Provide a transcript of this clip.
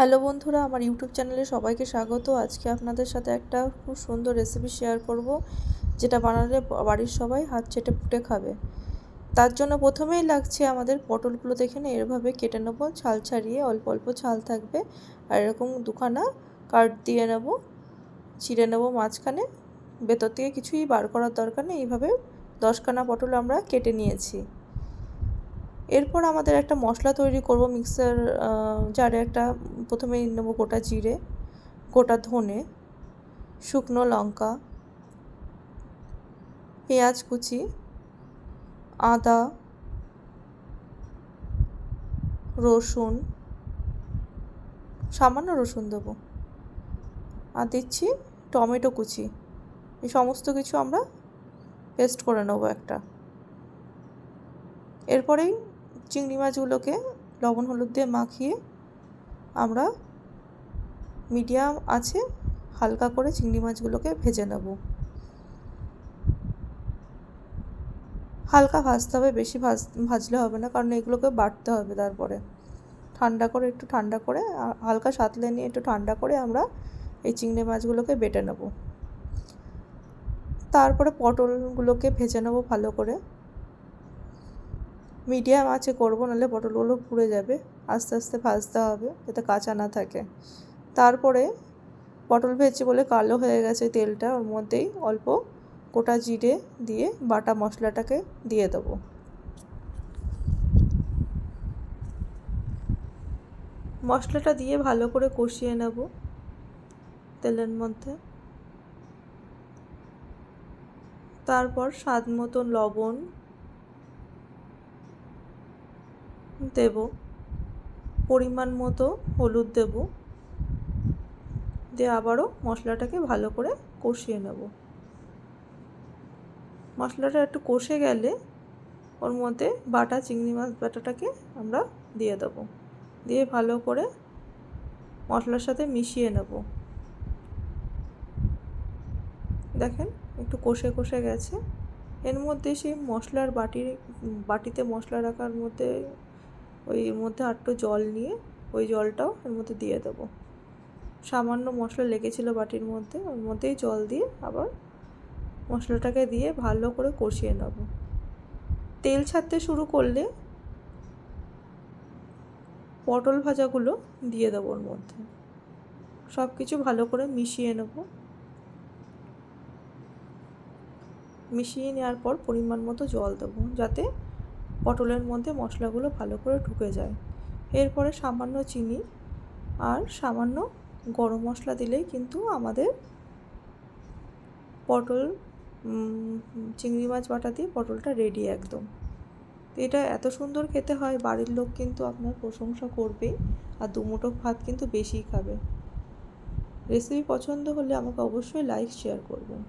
Hello বন্ধুরা, আমার YouTube চ্যানেলে সবাইকে স্বাগত। আজকে আপনাদের সাথে একটা খুব সুন্দর রেসিপি শেয়ার করব, যেটা বানালে বাড়ির সবাই হাত চেটে ফুটে খাবে। তার জন্য প্রথমেই লাগছে আমাদের পটলগুলো দেখে না এরভাবে কেটে নেব, ছাল ছাড়িয়ে অল্প অল্প ছাল থাকবে। আর এরকম দুখানা কাট দিয়ে নেব, ছিঁড়ে নেব মাঝখানে। ভেতর থেকে কিছুই বার করার দরকার নেই, এইভাবে দশখানা পটল আমরা কেটে নিয়েছি। এরপর আমাদের একটা মশলা তৈরি করব মিক্সার জারে একটা প্রথমে নেব গোটা জিরে, গোটা ধনে, শুকনো লঙ্কা, পেঁয়াজ কুচি, আদা, রসুন, সামান্য রসুন দেবো। আর দিচ্ছি টমেটো কুচি। এই সমস্ত কিছু আমরা পেস্ট করে নেব একটা। এরপরেই চিংড়ি মাছগুলোকে লবণ হলুদ দিয়ে মাখিয়ে আমরা মিডিয়াম আছে হালকা করে চিংড়ি মাছগুলোকে ভেজে নেব। হালকা ভাজতে হবে, বেশি ভাজ, ভাজলে হবে না, কারণ এগুলোকে বাটতে হবে তারপরে। ঠান্ডা করে, একটু ঠান্ডা করে হালকা সাতলে নিয়ে একটু ঠান্ডা করে আমরা এই চিংড়ি মাছগুলোকে বেটে নেব। তারপরে পটলগুলোকে ভেজে নেব ভালো করে। মিডিয়াম আছে, করব, নাহলে পটলগুলো পুড়ে যাবে। আস্তে আস্তে ভাজতে হবে, যাতে কাঁচা না থাকে। তারপরে পটল ভেজে বলে কালো হয়ে গেছে তেলটা, ওর মধ্যেই অল্প গোটা জিরে দিয়ে বাটা মশলাটাকে দিয়ে দেবো। মশলাটা দিয়ে ভালো করে কষিয়ে নেব তেলের মধ্যে। তারপর স্বাদ মতন লবণ দেব। পরিমাণ মতো হলুদ দেব। দিয়ে আবারও মশলাটাকে ভালো করে কষিয়ে নেব। মশলাটা একটু কষে গেলে ওর মধ্যে বাটা, চিংড়ি মাছ বাটাটাকে আমরা দিয়ে দেব। দিয়ে ভালো করে মশলার সাথে মিশিয়ে নেব। দেখেন একটু কষে কষে গেছে। এর মধ্যে সেই মশলার বাটির, বাটিতে মশলা রাখার মধ্যে ওই মধ্যে আটটু জল নিয়ে ওই জলটাও এর মধ্যে দিয়ে দেবো। সামান্য মশলা লেগেছিলো বাটির মধ্যে, ওর মধ্যেই জল দিয়ে আবার মশলাটাকে দিয়ে ভালো করে কষিয়ে নেব। তেল ছাড়তে শুরু করলে পটল ভাজাগুলো দিয়ে দেবো ওর মধ্যে। সব কিছু ভালো করে মিশিয়ে নেব। মিশিয়ে নেওয়ার পর পরিমাণ মতো জল দেবো, যাতে পটলের মধ্যে মশলাগুলো ভালো করে ঢুকে যায়। এরপরে সামান্য চিনি আর সামান্য গরম মশলা দিলেই কিন্তু আমাদের পটল চিংড়ি মাছ বাটা দিয়ে পটলটা রেডি একদম। এটা এত সুন্দর খেতে হয়, বাড়ির লোক কিন্তু আপনার প্রশংসা করবেই আর দুমুটো ভাত কিন্তু বেশিই খাবে। রেসিপি পছন্দ হলে আমাকে অবশ্যই লাইক শেয়ার করবেন।